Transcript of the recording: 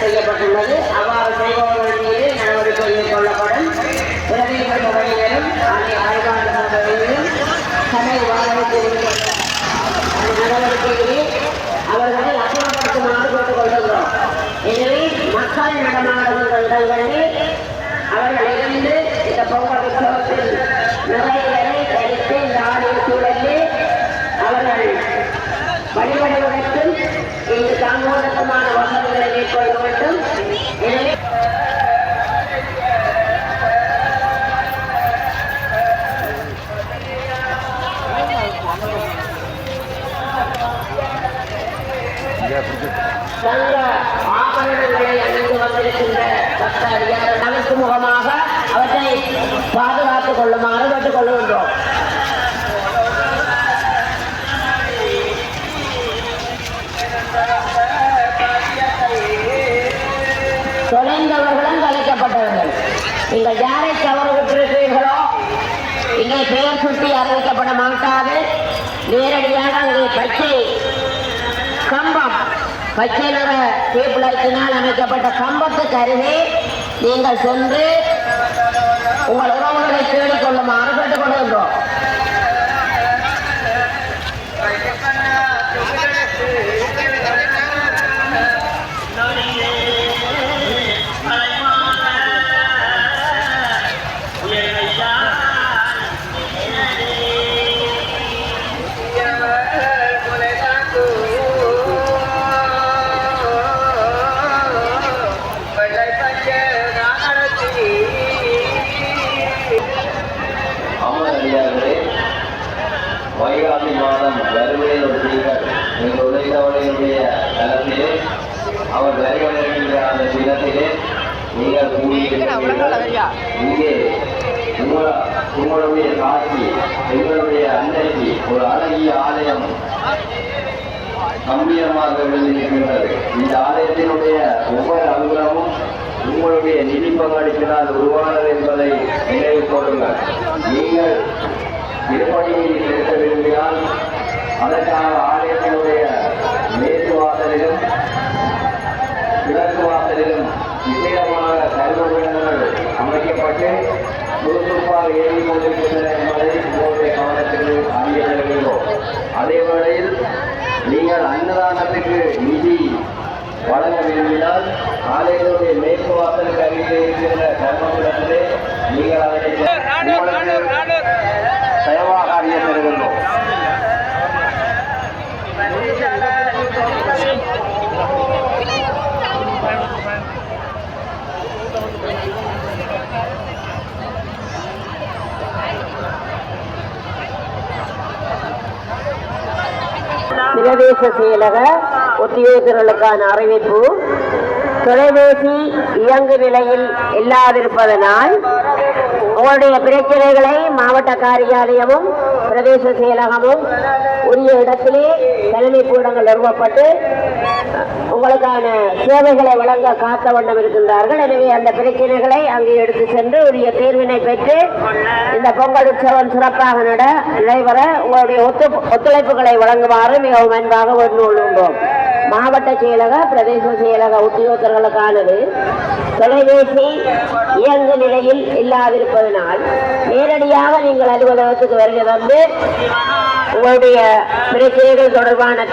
செய்யப்பட்டுள்ளது. அவ்வாறு செய்பவர்கள் மீது நடவடிக்கை மேற்கொள்ளப்படும். பிரதேச சபையினரும் ஆகிய ஆய்வாளர் சபையினரும் சபை வாழவுக்கு அந்த அவர்களை அப்புறப்படுத்துமாறு கேட்டுக் கொள்கின்றோம். எனவே மக்கள் நடமாடுகின்ற இடங்களில் அவர்கள் இங்கு வசதிகளை மேற்கொள்ள வேண்டும். எனவே தங்க ஆபரணங்களை அணிந்து வந்திருக்கின்ற நமக்கு முகமாக அவற்றை பாதுகாத்துக் கொள்ளுமாறு கேட்டுக் கொள்கின்றோம் தொலைந்தவர்களும் கலைக்கப்பட்டவர்கள். நீங்கள் யாரை தவறு விட்டிருக்கிறீர்களோ இங்கே பெயர் சுட்டி அறிவிக்கப்பட மாட்டாது. நேரடியாக அங்கே பச்சை கம்பம் பச்சை நிற தீப்புலத்தினால் அமைக்கப்பட்ட கம்பத்துக்கு அருகே நீங்கள் சென்று உங்கள் உறவுகளை தேடிக் கொள்ளுமாறு வைகாசி மாதம் வருவதை ஒட்டிகள் நீங்கள் உழைத்தவர்களுடைய நலத்திலே அவர் வருகின்ற அந்த தினத்திலே நீங்கள் கூடியிருக்கிறீர்கள். இங்கே உங்கள- உங்களுடைய காட்சி எங்களுடைய அன்னைக்கு ஒரு அழகிய ஆலயம் கம்பீரமாக விழுந்திருக்கின்றது. இந்த ஆலயத்தினுடைய ஒவ்வொரு அங்குலமும் உங்களுடைய நிதி பங்களிப்பினால் உருவானது என்பதை நினைவு கொள்ளுங்கள் நீங்கள் அதற்கான ஆலயத்தினுடைய மேற்கு வாசலிலும் கிழக்கு வாசலிலும் விசேடமான கருவூலங்கள் அமைக்கப்பட்டு சுறுசுறுப்பாக ஏறி கொண்டிருக்கின்றன என்பதை உங்களுடைய கவனத்திற்கு அறிய தருகின்றோம். அதே வேளையில் நீங்கள் அன்னதானத்துக்கு நிதி வழங்க விரும்பினால் ஆலயத்தினுடைய மேற்கு வாசலுக்கு அருகில் இருக்கின்ற கர்மகுடத்திலே நீங்கள் அதனை பிரதேச செயலக உத்தியோகர்களுக்கான அறிவிப்பு. தொலைபேசி இயங்கு நிலையில் இல்லாதிருப்பதனால் உங்களுடைய பிரச்சனைகளை மாவட்ட காரியாலயமும் பிரதேச செயலகமும் உரிய இடத்திலே தலைமை கூடங்கள் நிறுவப்பட்டு உங்களுக்கான சேவைகளை வழங்க காத்த வண்ணம் இருக்கின்றார்கள். எனவே அந்த பிரச்சனைகளை அங்கே எடுத்து சென்று உரிய தீர்வினை பெற்று இந்த பொங்கல் உற்சவம் சிறப்பாக நட நடைபெற உங்களுடைய ஒத்து ஒத்துழைப்புகளை வழங்குமாறு மிகவும் அன்பாக வேண்டுகொள்கின்றோம். மாவட்ட செயலக பிரதேச செயலக உத்தியோகத்தர்களுக்கானது தொலைபேசி இயங்கு நிலையில் இல்லாதிருப்பதனால் நேரடியாக நீங்கள் அலுவலகத்துக்கு வருகை வந்து உங்களுடைய பிரச்சனைகள் தொடர்பான